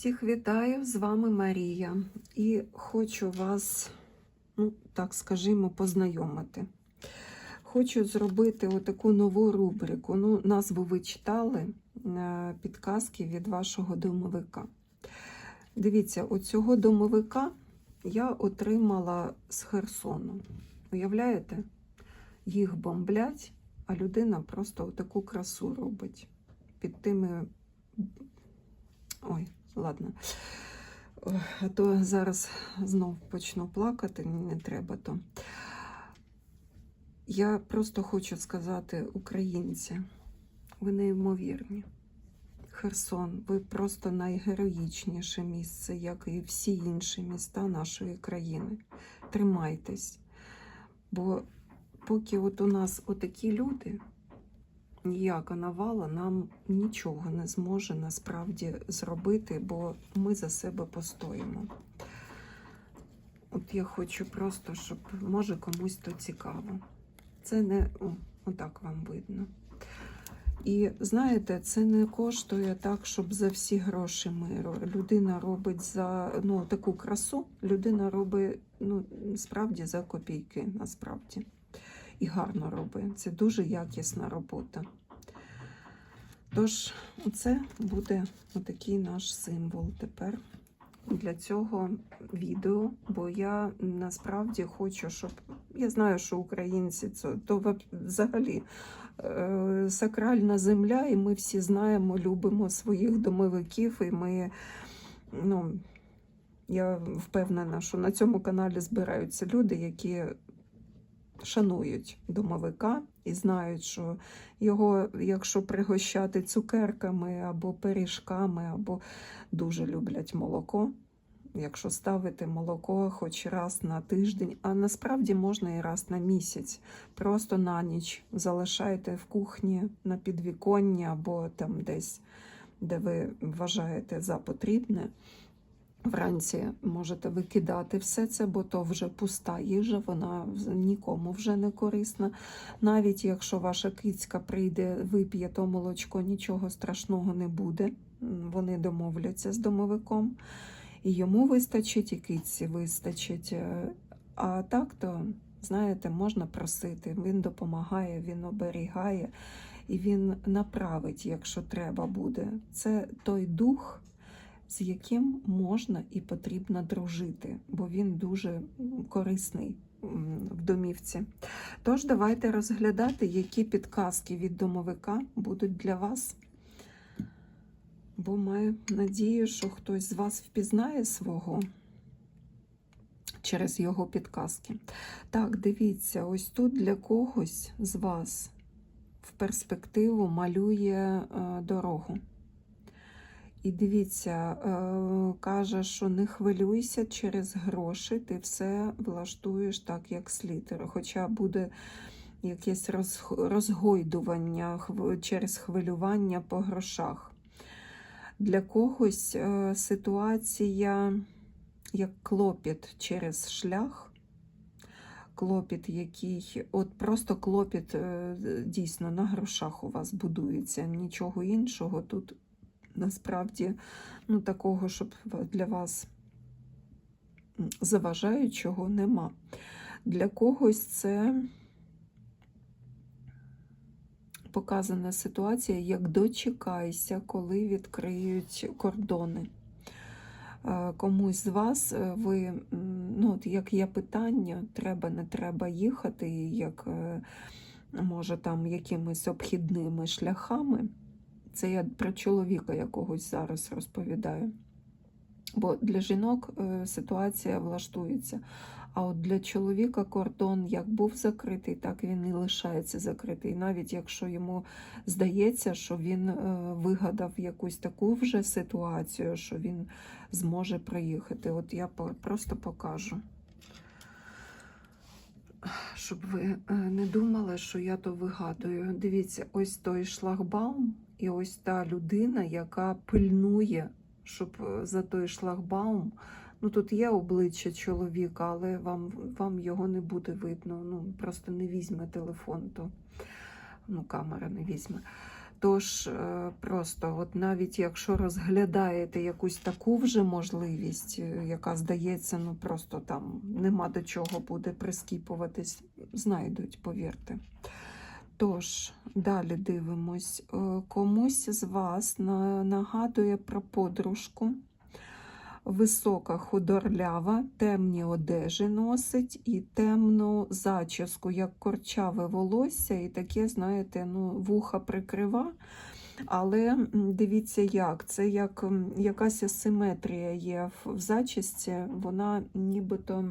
Всіх вітаю, з вами Марія. І хочу вас, ну так скажімо, познайомити. Хочу зробити отаку нову рубрику. Ну, назву ви читали е, підказки від вашого домовика. Дивіться, оцього домовика я отримала з Херсону. Уявляєте? Їх бомблять, а людина просто таку красу робить під тими. Ой, ладно. А то зараз знов почну плакати, не треба то. Я просто хочу сказати, українці, ви неймовірні. Херсон, ви просто найгероїчніше місце, як і всі інші міста нашої країни. Тримайтесь. Бо поки от у нас отакі люди, ніяка навала нам нічого не зможе насправді зробити, бо ми за себе постоїмо. От я хочу просто, щоб може комусь то цікаво. Це не о, отак вам видно. І знаєте, це не коштує так, щоб за всі гроші миру. Людина робить за ну, таку красу, людина робить ну, справді за копійки, насправді. І гарно робить. Це дуже якісна робота. Тож, це буде отакий наш символ тепер для цього відео, бо я насправді хочу, щоб я знаю, що українці це то взагалі е, сакральна земля, і ми всі знаємо, любимо своїх домовиків, і ми, ну, я впевнена, що на цьому каналі збираються люди, які шанують домовика і знають, що його, якщо пригощати цукерками або пиріжками, або дуже люблять молоко. Якщо ставити молоко хоч раз на тиждень, а насправді можна і раз на місяць, просто на ніч залишайте в кухні на підвіконні або там десь, де ви вважаєте за потрібне. Вранці можете викидати все це, бо то вже пуста їжа, вона нікому вже не корисна. Навіть якщо ваша кицька прийде, вип'є то молочко, нічого страшного не буде. Вони домовляться з домовиком. І йому вистачить, і китці вистачить. А так то, знаєте, можна просити. Він допомагає, він оберігає і він направить, якщо треба буде. Це той дух з яким можна і потрібно дружити, бо він дуже корисний в домівці. Тож, давайте розглядати, які підказки від домовика будуть для вас. Бо маю надію, що хтось з вас впізнає свого через його підказки. Так, дивіться, ось тут для когось з вас в перспективу малює е, дорогу. І дивіться, е, каже, що не хвилюйся через гроші, ти все влаштуєш так, як слід. Хоча буде якесь розгойдування через хвилювання по грошах. Для когось е, ситуація як клопіт через шлях. Клопіт, який, от просто клопіт е, дійсно на грошах у вас будується, нічого іншого тут насправді ну, такого, щоб для вас заважаючого нема. Для когось це показана ситуація, як дочекайся, коли відкриють кордони. Е, комусь з вас е, ви, ну, от як є питання, треба, не треба їхати, як е, може там якимись обхідними шляхами. Це я про чоловіка якогось зараз розповідаю. Бо для жінок е, ситуація влаштується. А от для чоловіка кордон як був закритий, так він і лишається закритий. Навіть якщо йому здається, що він е, вигадав якусь таку вже ситуацію, що він зможе приїхати. От я просто покажу. Щоб ви е, не думали, що я то вигадую. Дивіться, ось той шлагбаум. І ось та людина, яка пильнує, щоб е, за той шлагбаум, ну тут є обличчя чоловіка, але вам вам його не буде видно. Ну, Просто не візьме телефон, то ну, камера не візьме. Тож е, просто, от навіть якщо розглядаєте якусь таку вже можливість, е, яка здається, ну просто там нема до чого буде прискіпуватись, знайдуть, повірте. Тож, далі дивимось. Е, Комусь з вас нагадує про подружку. Висока худорлява, темні одежі носить і темну зачіску, як корчаве волосся, і таке, знаєте, ну, вуха прикрива. Але дивіться, як це як якась асиметрія є в, зачісці, вона нібито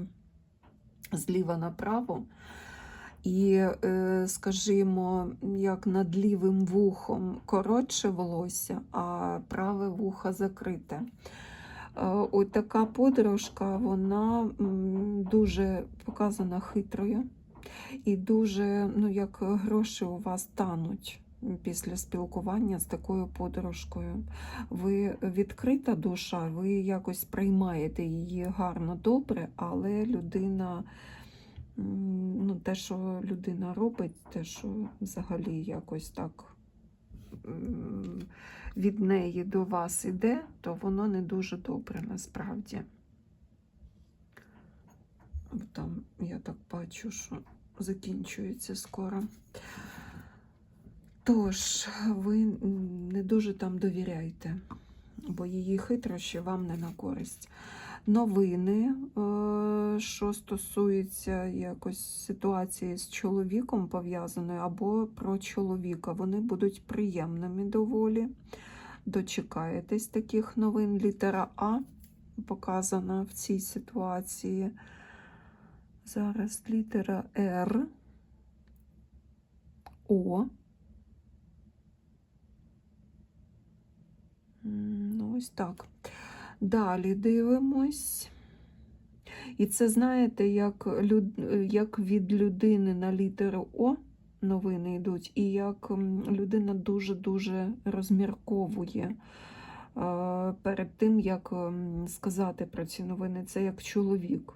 зліва направо. І, е, скажімо, як над лівим вухом коротше волосся, а праве вухо закрите. Е, Ось така подружка, вона дуже показана хитрою і дуже, ну, як гроші у вас тануть після спілкування з такою подружкою. Ви відкрита душа, ви якось приймаєте її гарно, добре, але людина, ну, те, що людина робить, те, що взагалі якось так від неї до вас іде, то воно не дуже добре насправді. Там я так бачу, що закінчується скоро. Тож, ви не дуже там довіряйте, бо її хитрощі вам не на користь. Новини, е, що стосується якось ситуації з чоловіком пов'язаної, або про чоловіка, вони будуть приємними доволі. Дочекаєтесь таких новин. Літера А показана в цій ситуації. Зараз літера Р, О. Ну, ось так. Далі дивимось. І це, знаєте, як, люд... як від людини на літеру О новини йдуть, і як людина дуже-дуже розмірковує е, перед тим, як сказати про ці новини. Це як чоловік.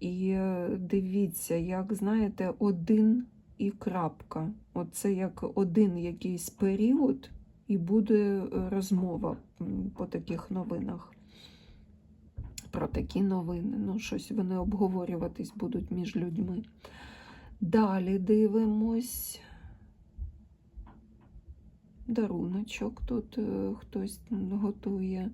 І е, дивіться, як знаєте, один і крапка. Оце як один якийсь період, і буде е, розмова по таких новинах. Про такі новини. Ну, щось вони обговорюватись будуть між людьми. Далі дивимось. Даруночок тут е, хтось готує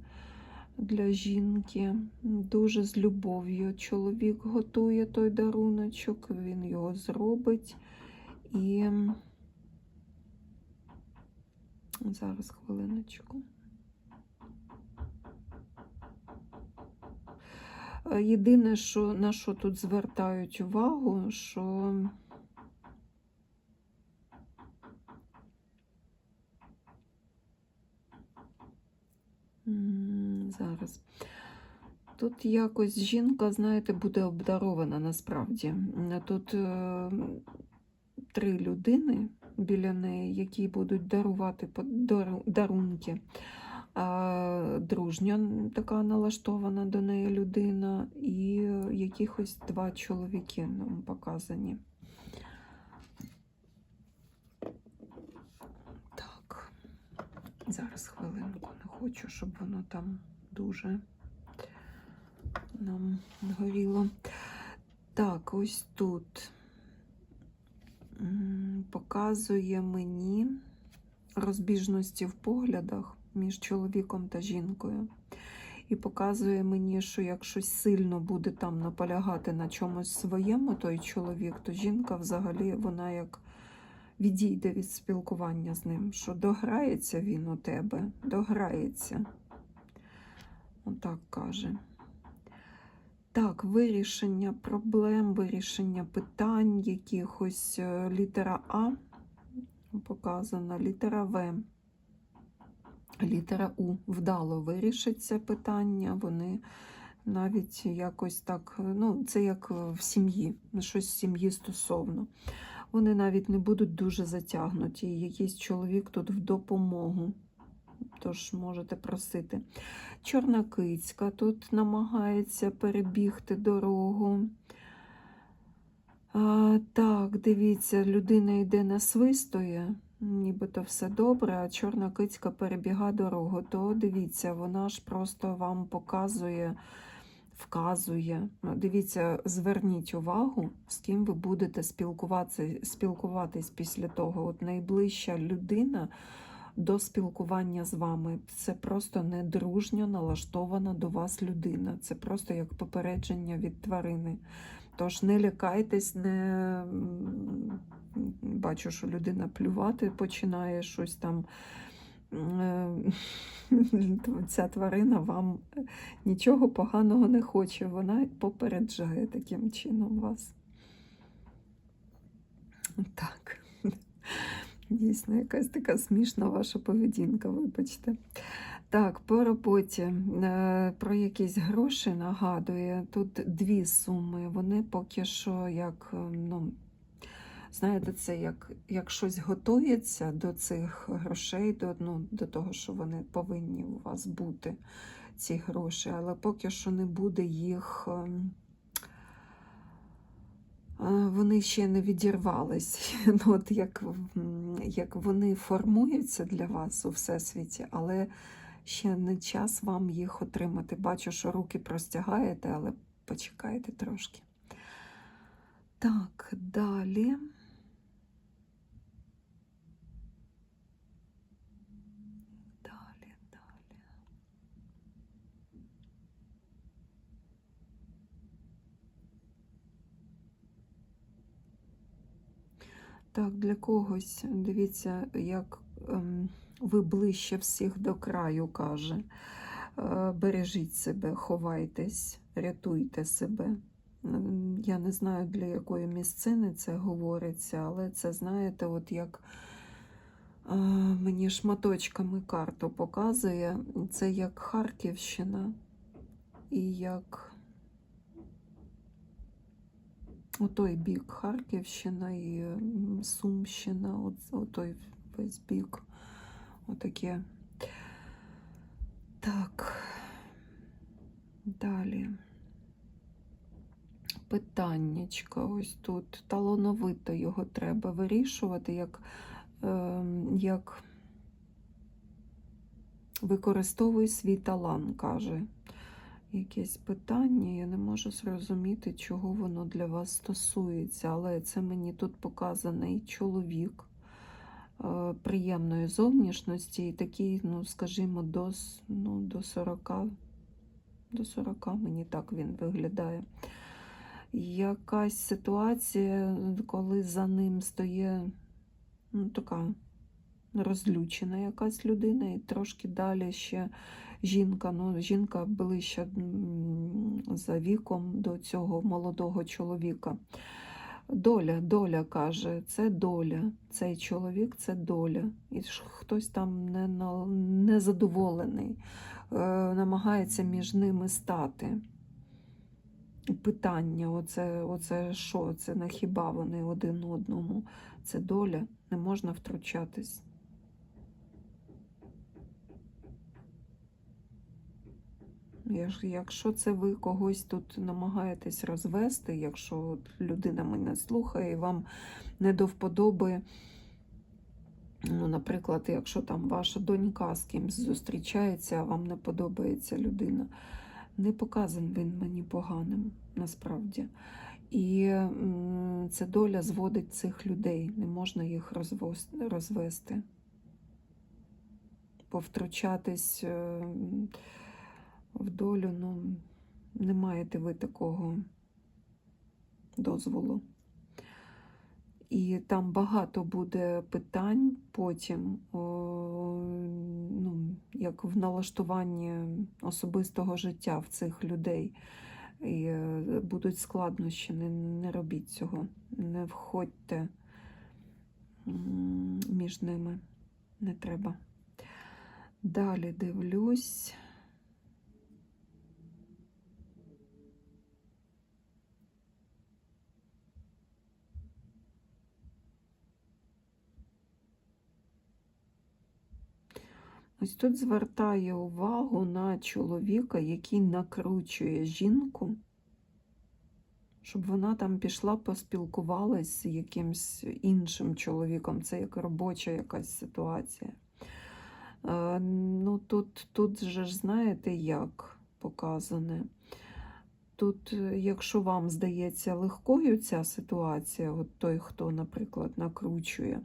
для жінки. Дуже з любов'ю. Чоловік готує той даруночок, він його зробить. І зараз хвилиночку. Єдине, що на що тут звертають увагу, що зараз. Тут якось жінка, знаєте, буде обдарована насправді. Тут е, три людини біля неї, які будуть дарувати дарунки. Дружня така налаштована до неї людина, і е, якихось два чоловіки нам показані. Так, зараз хвилинку, не хочу, щоб воно там дуже нам горіло. Так, ось тут показує мені розбіжності в поглядах між чоловіком та жінкою. І показує мені, що як щось сильно буде там наполягати на чомусь своєму, той чоловік, то жінка взагалі вона як відійде від спілкування з ним, що дограється він у тебе, дограється. Отак каже. Так, вирішення проблем, вирішення питань, якихось е, літера А показана, літера В. Літера У вдало вирішить це питання. Вони навіть якось так, ну, це як в сім'ї, щось в сім'ї стосовно. Вони навіть не будуть дуже затягнуті. Якийсь чоловік тут в допомогу. Тож можете просити. Чорна кицька тут намагається перебігти дорогу. А, так, дивіться, людина йде насвистує нібито все добре, а чорна кицька перебіга дорогу, то дивіться, вона ж просто вам показує, вказує. Ну, Дивіться, зверніть увагу, з ким ви будете спілкуватися, спілкуватись після того. От найближча людина до спілкування з вами. Це просто недружньо налаштована до вас людина. Це просто як попередження від тварини. Тож не лякайтесь, не бачу, що людина плювати починає щось там. Е, Ця тварина вам нічого поганого не хоче, вона попереджає таким чином вас. Так. Дійсно, якась така смішна ваша поведінка, вибачте. Так, по роботі е, про якісь гроші нагадує. Тут дві суми. Вони поки що як, е, ну, знаєте, це як, як щось готується до цих грошей, до, ну, до того, що вони повинні у вас бути, ці гроші, але поки що не буде їх. е, Вони ще не відірвались, ну, от як, як вони формуються для вас у всесвіті, але ще не час вам їх отримати. Бачу, що руки простягаєте, але почекайте трошки. Так, далі. Далі, далі. Так, для когось, дивіться, як ем, ви ближче всіх до краю, каже. Е, бережіть себе, ховайтесь, рятуйте себе. Я не знаю, для якої місцини це говориться, але це, знаєте, от як е, мені шматочками карту показує, це як Харківщина і як отой бік Харківщина і Сумщина, от, отой весь бік. Отаке. Так. Далі. Питаннячка ось тут. Талановито його треба вирішувати, як, е, як використовуй свій талант, каже. Якесь питання, я не можу зрозуміти, чого воно для вас стосується, але це мені тут показаний чоловік приємної зовнішності і такий, ну, скажімо, до, ну, до 40, до 40 мені так він виглядає. Якась ситуація, коли за ним стоїть ну, така розлючена якась людина, і трошки далі ще жінка. Ну, жінка ближче за віком до цього молодого чоловіка. Доля, доля каже, це доля. Цей чоловік це доля. І хтось там не, незадоволений, е, намагається між ними стати. Питання, оце, оце що? Це на хіба вони один одному? Це доля, не можна втручатись. Якщо це ви когось тут намагаєтесь розвести, якщо людина мене слухає і вам не до вподоби, ну, наприклад, якщо там ваша донька з кимсь зустрічається, а вам не подобається людина, не показан він мені поганим насправді. І це доля зводить цих людей, не можна їх розвести. Повтручатись. В долю, ну, не маєте ви такого дозволу. І там багато буде питань потім, о, ну, як в налаштуванні особистого життя в цих людей. І е, будуть складнощі, не, не робіть цього, не входьте між ними, не треба. Далі дивлюсь. Ось тут звертає увагу на чоловіка, який накручує жінку, щоб вона там пішла, поспілкувалась з якимсь іншим чоловіком. Це як робоча якась ситуація. Е, Ну, тут, тут же ж знаєте, як показане. Тут, е, якщо вам здається легкою ця ситуація, от той, хто, наприклад, накручує,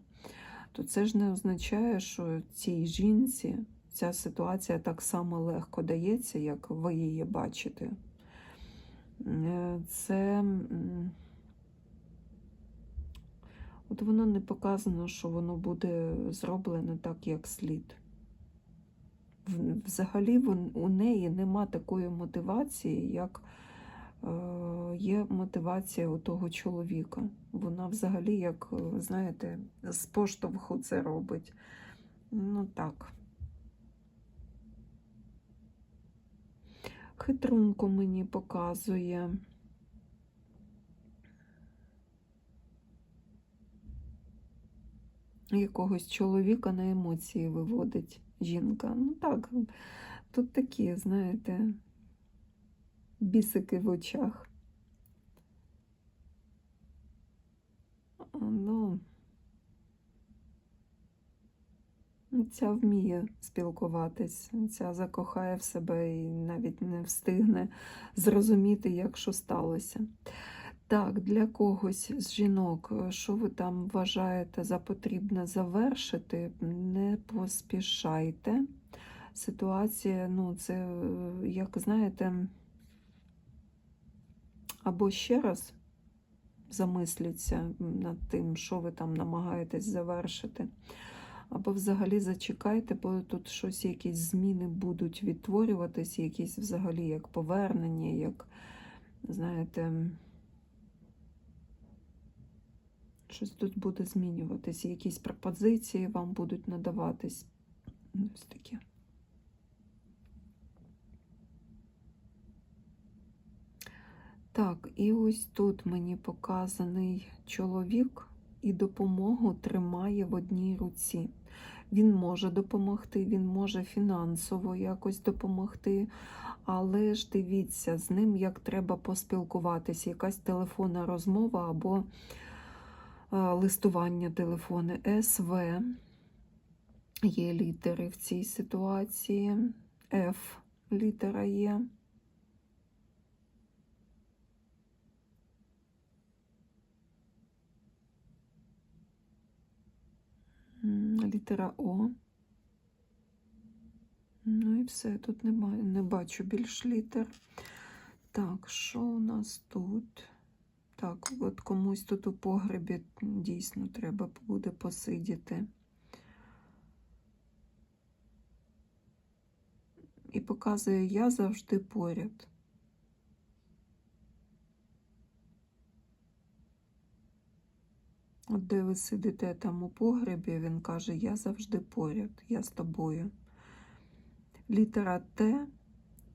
то це ж не означає, що цій жінці ця ситуація так само легко дається, як ви її бачите. Е, Це от воно не показано, що воно буде зроблене так, як слід. Взагалі у неї нема такої мотивації, як є мотивація у того чоловіка. Вона взагалі, як, е, знаєте, з поштовху це робить. Ну так. Хитрунку мені показує. Якогось чоловіка на емоції виводить жінка. Ну так, тут такі, знаєте, бісики в очах. Ну, ця вміє спілкуватись, ця закохає в себе і навіть не встигне зрозуміти, як що сталося. Так, для когось з жінок, що ви там вважаєте за потрібне завершити, не поспішайте. Ситуація, ну, це, як знаєте, або ще раз замисліться над тим, що ви там намагаєтесь завершити, або взагалі зачекайте, бо тут щось, якісь зміни будуть відтворюватись, якісь взагалі як повернення, як, знаєте, щось тут буде змінюватись, якісь пропозиції вам будуть надаватись. Ось таке. Так, і ось тут мені показаний чоловік і допомогу тримає в одній руці. Він може допомогти, він може фінансово якось допомогти, але ж дивіться, з ним як треба поспілкуватися, якась телефонна розмова або е, листування телефони СВ. Є літери в цій ситуації, Ф літера є. Літера О. Ну і все, тут немає, не бачу більш літер. Так, що у нас тут? Так, от комусь тут у погребі дійсно треба буде посидіти. І показує, я завжди поряд. Де ви сидите там у погребі, він каже, я завжди поряд, я з тобою. Літера Т,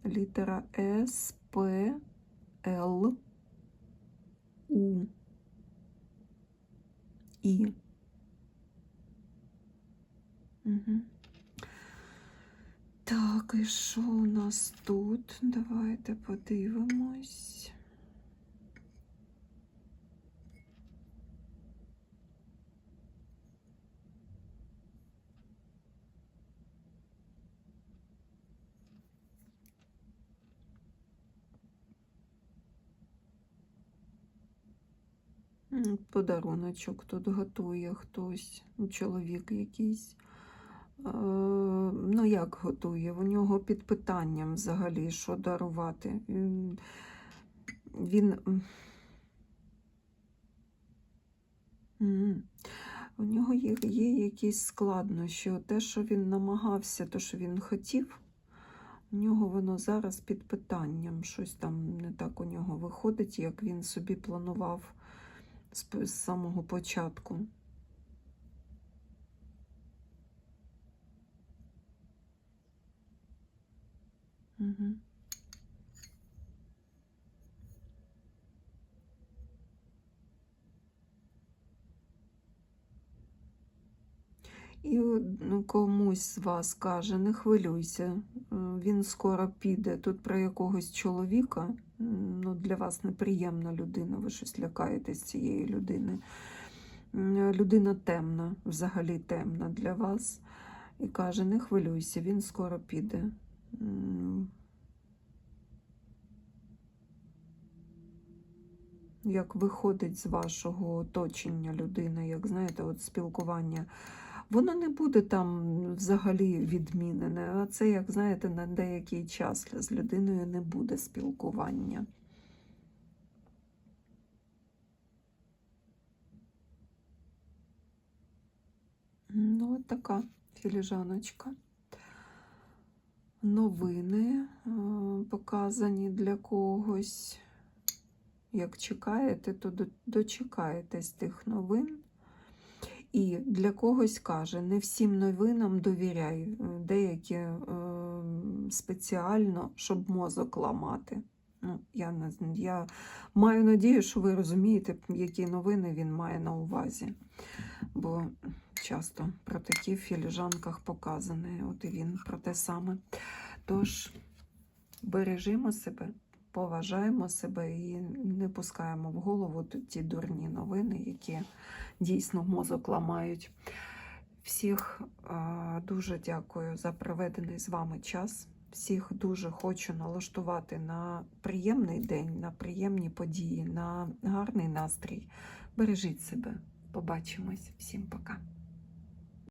літера С, П, Л, У, І. Угу. Так, і що у нас тут? Давайте подивимось. Подаруночок тут готує хтось, чоловік якийсь. Е, Ну, як готує? У нього під питанням взагалі, що дарувати. Він, у нього є, є якісь складнощі. Те, що він намагався, те, що він хотів, у нього воно зараз під питанням. Щось там не так у нього виходить, як він собі планував з, самого початку. Угу. І ну, комусь з вас каже, не хвилюйся, е, він скоро піде. Тут про якогось чоловіка, ну, для вас неприємна людина, ви щось лякаєтесь цієї людини. Людина темна, взагалі темна для вас. І каже, не хвилюйся, він скоро піде. Як виходить з вашого оточення людина, як знаєте, от спілкування воно не буде там взагалі відмінене. А це, як знаєте, на деякий час з людиною не буде спілкування. Ну, от така філіжаночка. Новини е, показані для когось. Як чекаєте, то дочекаєтесь тих новин. І для когось каже, не всім новинам довіряй, е, деякі е, спеціально, щоб мозок ламати. Ну, я, не, я маю надію, що ви розумієте, які новини він має на увазі. Бо часто про такі в філіжанках показані, от і він про те саме. Тож бережімо себе, поважаємо себе і не пускаємо в голову ті дурні новини, які дійсно мозок ламають. Всіх дуже дякую за проведений з вами час. Всіх дуже хочу налаштувати на приємний день, на приємні події, на гарний настрій. Бережіть себе. Побачимось. Всім пока.